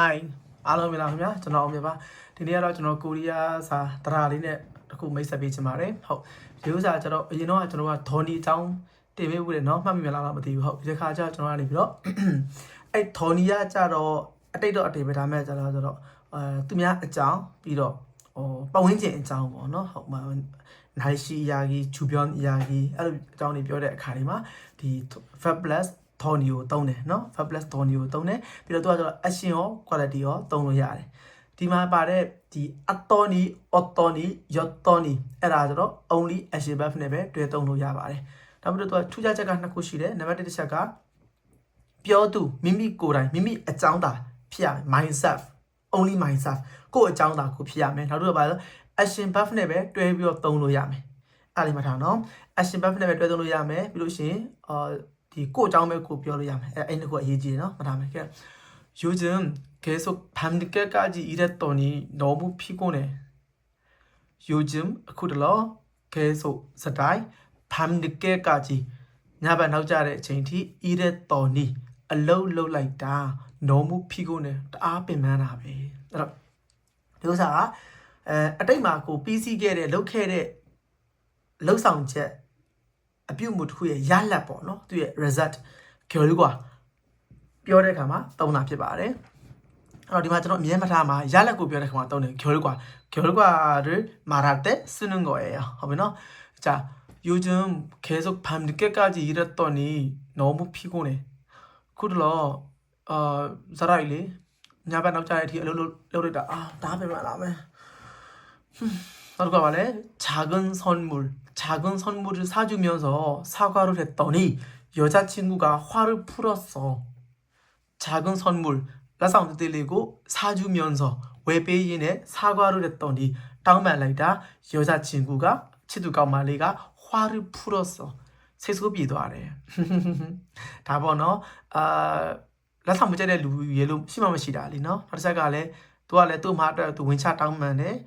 Hi အားလုံးမင်္ဂလာပါခင်ဗျာကျွန်တော်အောင်မြပါဒီနေ့ကတော့ကျွန်တော်ကိုရီးယားစာတရားလေးနဲ့တစ်ခုမိတ်ဆက်ပေးချင်ပါတယ်ဟုတ်ဒီဥစ္စာကျွန်တော်အရင်တော့ကျွန်တော်ကဒေါ်နီအကြောင်းတင်ပေးဖို့လေနော်မှတ်မိမလားမသိဘူးဟုတ်ဒီခါကျကျွန်တော်ကနေပြီးတော့အဲ့ဒေါ်နီကကြတော့အတိတ်တော့အတိတ်ပဲဒါမဲ့ကြတော့ဆိုတော့အဲသူများအကြောင်းပြီးတော့ဟိုပတ်ဝန်းကျင်အကြောင်းပေါ့နော်ဟုတ်မှာနိုင်ရှိအရာကြီးဂျူပြောင်းအရာကြီးအဲ့လိုအကြောင်းတွေပြောတဲ့အခါတွေမှာဒီ Fab Plus ဒေါ်နီကိုတုံးတယ်နော် Fab Plus ဒေါ်နီကိုတုံးတယ်ပြီးတော့သူကကျတော့ action ရော quality ရောတုံးလို့ရတယ်ဒီမှာပါတဲ့ဒီအတော်နီအော်တော်နီယော်တော်နီအဲ့ဒါကျတော့ only action buff နဲ့ပဲတွဲတုံးလို့ရပါတယ်ဒါပေမဲ့သူကထူးခြားချက်ကနှစ်ခုရှိတယ်နံပါတ်1တစ်ချက်ကပြောသူမိမိကိုယ်တိုင်မိမိအကြောင်းသာဖြစ်ရမယ် mindset only mindset ကိုယ့်အကြောင်းသာကိုဖြစ်ရမယ်နောက်တစ်ခုကပါတော့ action buff နဲ့ပဲတွဲပြီးတော့တုံးလို့ရမယ်အဲ့ဒီမှာထားနော် action buff နဲ့ပဲတွဲတုံးလို့ရမယ်ပြီးလို့ရှိရင်အာ ဒီကိုယ့်အကြောင်းပဲကိုပြောလို့ရမယ်အဲ့အဲ့ဒီကအရေးကြီးတယ်နော်မထားမယ်ကဲ 요즘 계속 밤늦게까지 일했더니 너무 피곤해. 요즘 그들러 계속 스타이 밤늦게까지 나바 나오자래ချိန်ထိ 일했더니 အလုံးလုံးလိုက်တာ 너무 피곤해. တအားပင်ပန်းတာပဲအဲ့တော့ဒီဥစ္စာကအဲအတိတ်မှာကိုပြီးစီးခဲ့တဲ့လုပ်ခဲ့တဲ့လှုပ်ဆောင်ချက် အပြုတ်မှုတစ်ခုရဲ့ရလတ်ပေါ့နော်သူရဲ့ result ကျော်လေးကွာ ပြောတဲ့အခါမှာတုံးတာဖြစ်ပါတယ်အဲ့တော့ဒီမှာကျွန်တော်အမြဲမထားမှာရလက်ကိုပြောတဲ့အခါမှာတုံးတယ်ကျော်ရကွာကျော်ရကွာ를말할때쓰는거예요ဟုတ်ပြီနော်자 요즘 계속 밤늦게까지 일했더니 너무 피곤해 그들러 어 사라이리ညဘက်နောက်ကျတဲ့အထိအလုပ်လုပ်လုပ်လိုက်တာအာဒါပဲမလားမယ် 하루가 말해 작은 선물, 작은 선물을 사주면서 사과를 했더니 여자친구가 화를 풀었어. 작은 선물, 라사운드 들리고 사주면서 외배인의 사과를 했더니 다음날이다 여자친구가 친구가 말이가 화를 풀었어. 세수비도 안 해. 다번어 아, 라사 문제를 예로 심하면 시다리너. 하루 사가래 또할래 또 말을 또 윈차 다음에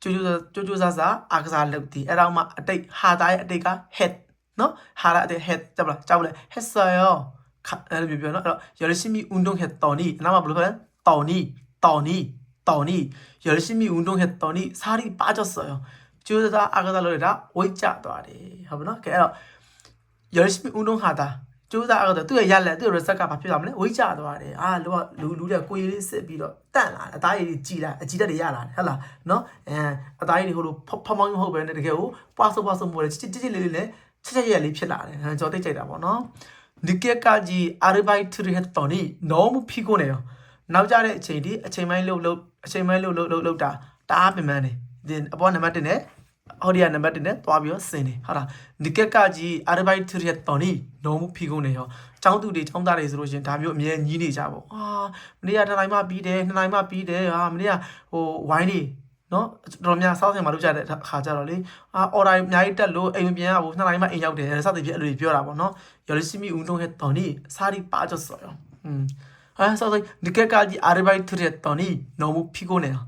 ကျိုးကျိုးကျိုးကျိုးဆဆအားကစားလုပ်သည်အဲ့တော့မှအတိတ်ဟာသားရဲ့အတိတ်က head နော်ဟာလာအတိတ် head တက်ပါလားကြောက်လဲ head ဆာယောခအဲ့လိုပြောပြောနော်အဲ့တော့ 열심히 운동했더니 나마 뭐라 그래? 더니 더니 더니 열심히 운동했더니 살이 빠졌어요. 조사 아가달로라 오이자 도아리. 하보나? 그래서 열심히 운동하다. စူးစမ်းတော့သူ့ရဲ့ရလက်သူ့ result ကဘာဖြစ်လာမလဲဝိကျသွားတယ်အာလောကလူလူတဲ့ကိုရီလေးစစ်ပြီးတော့တန့်လာအသားရည်ကြီးကြည်လာအကြီးတက်တွေရလာတယ်ဟုတ်လားနော်အဲအသားရည်တွေဟိုလိုဖမောင်းဟုတ်ပဲနဲ့တကယ်ကိုပွားဆိုပွားဆိုမို့လဲချစ်ချစ်လေးလေးနဲ့ချက်ချက်ရရလေးဖြစ်လာတယ်ကျွန်တော်သိကြိုက်တာပေါ့နော်ဒီကကကြီး arbeit trihet toni norm phiko ne နောက်ကြတဲ့အချိန်ဒီအချိန်ပိုင်းလှုပ်လှုပ်အချိန်ပိုင်းလှုပ်လှုပ်လှုပ်တာတအားပင်ပန်းတယ်ဒီအပေါ်နံပါတ်1နဲ့ ဟောဒီကနံပါတ်1နဲ့တွားပြီးတော့ဆင်တယ်ဟုတ်လားဒီကက်ကကြီးအာရဘိုက်ထရီတော်နီနော်မဖီကုန်နေရောចောင်းသူတွေចောင်းသားတွေဆိုလို့ရှင်ဒါမျိုးအမြဲညီးနေကြပေါ့ဟာမနေ့ကတစ်နိုင်မှပြီးတယ်နှစ်နိုင်မှပြီးတယ်ဟာမနေ့ကဟိုဝိုင်းနေနော်တော်တော်များစောက်ဆင်မှာလုပ်ကြတဲ့ခါကြတော့လေအာအော်ဒါအများကြီးတက်လို့အိမ်မပြန်ရဘူးနှစ်နိုင်မှအိမ်ရောက်တယ်စသဖြင့်အဲ့လိုပြောတာပေါ့နော်열심히운동했더니살이빠졌어요 음 아, 그래서 늦게까지 아르바이트를 했더니 너무 피곤해요.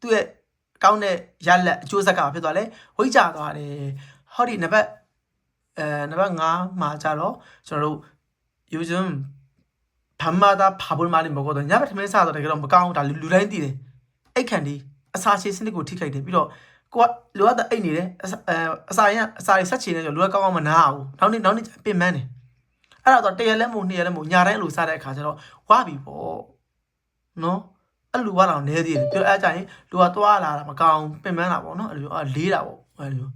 သူ့ရဲ့ကောင်းတဲ့ရလက်အကျိုးဆက်ကဖြစ်သွားလဲဝိကြသွားတယ်ဟောဒီနံပါတ်အဲနံပါတ်5မှာကြတော့ကျွန်တော်တို့ youtube ဘာမှသာဘာပေါ်မှလည်းမကောတော့ညဘက်ထမင်းစားတော့တကယ်တော့မကောင်းဒါလူတိုင်းသိတယ်အိတ်ခံဒီအစာရှည်စနစ်ကိုထိခိုက်တယ်ပြီးတော့ကိုကလိုအပ်တဲ့အိတ်နေတယ်အဲအစာရင်အစာတွေဆက်ချင်တယ်ဆိုလိုအပ်ကောင်းအောင်မနာဘူးနောက်နေ့နောက်နေ့ပင်မန်းတယ်အဲ့ဒါတော့တရက်လက်မို့နှစ်ရက်လက်မို့ညတိုင်းအလိုစားတဲ့အခါကျတော့ဝါပြီပေါ့နော် အဲ့လူကတော့နဲသေးတယ်ပြောအဲ့ကြရင်လူကသွားလာတာမကောင်းပင်ပန်းတာပေါ့နော်အဲ့လိုအဲ့လေးတာပေါ့အဲ့လို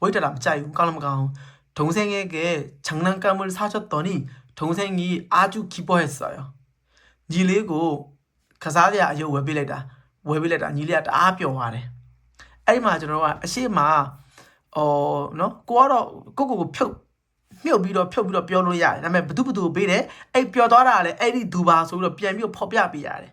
ဝိတ်တတာမကြိုက်ဘူးကောင်းလည်းမကောင်း 동생에게 장난감을 사줬더니 동생이 아주 기뻐했어요. 니레고 가사리야 아유 왜 빌레다 왜 빌레다 니리야 다 뼈와래. အဲ့ဒီမှာကျွန်တော်တို့ကအရှိမအော်နော်ကိုကတော့ကိုကိုကိုဖြုတ်မြုပ်ပြီးတော့ဖြုတ်ပြီးတော့ပြောလို့ရတယ်ဒါပေမဲ့ဘသူဘသူကိုပေးတယ်အဲ့ပျော်သွားတာကလည်းအဲ့ဒီဒူပါဆိုပြီးတော့ပြန်ပြီးတော့ဖော်ပြပေးရတယ်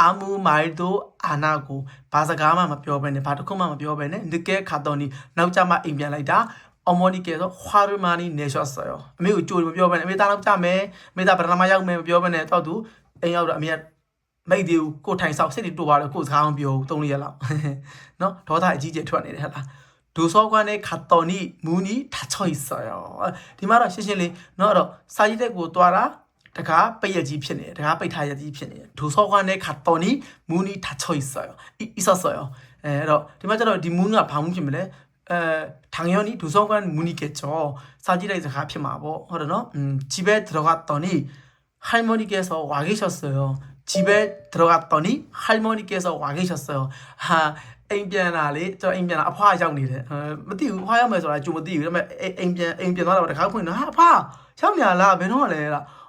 အာမူမိုင်တိုအာနာကိုဘာစကားမှမပြောဘဲနဲ့ဘာတစ်ခုမှမပြောဘဲနဲ့နီကဲခါတော်နီနောက်ကျမှအိမ်ပြန်လိုက်တာအမော်နီကဲဆိုခွာရမနီနေရှော့ဆော်ရောအမေကိုကြိုမပြောဘဲနဲ့အမေသားတော့ကြမယ်အမေသားပထမရောက်မယ်မပြောဘဲနဲ့တော့သူအိမ်ရောက်တော့အမေကမိတ်သေးဘူးကိုထိုင်ဆောင်စစ်တီတိုးပါတယ်ကိုစကားမပြောဘူး၃ရက်လောက်နော်ဒေါသအကြီးကြီးထွက်နေတယ်ဟဲ့လားဒိုဆောကနေခတ်တော်နီမူနီထချွိဆော်ရောဒီမှာတော့ရှင်းရှင်းလေးနော်အဲ့တော့စာရေးတဲ့ကိုတွားတာ တကားပိတ်ရကြီးဖြစ်နေတယ်တကားပိတ်ထားရကြီးဖြစ်နေတယ်ဒူဆောကွမ်းနဲ့ခတ်တော်နီမူနီထချော့ဆောရောအီဆောဆောရောအဲအဲ့တော့ဒီမှာကျတော့ဒီမူနကဘာမှဖြစ်မလဲအဲ당연히두성관문이겠죠사지라이스가ဖြစ်မှာပေါ့ဟုတ်တယ်နော်음 집에 들어갔더니 할머니께서 와 계셨어요. 집에 들어갔더니 할머니께서 와 계셨어요. 하အိမ်ပြန်လာလေကျွန်တော်အိမ်ပြန်လာအဖွားရောက်နေတယ်အဲမသိဘူးဖွားရောက်မယ်ဆိုတာကြိုမသိဘူးဒါပေမဲ့အိမ်ပြန်အိမ်ပြန်သွားတော့တခါဖွင့်တော့ဟာ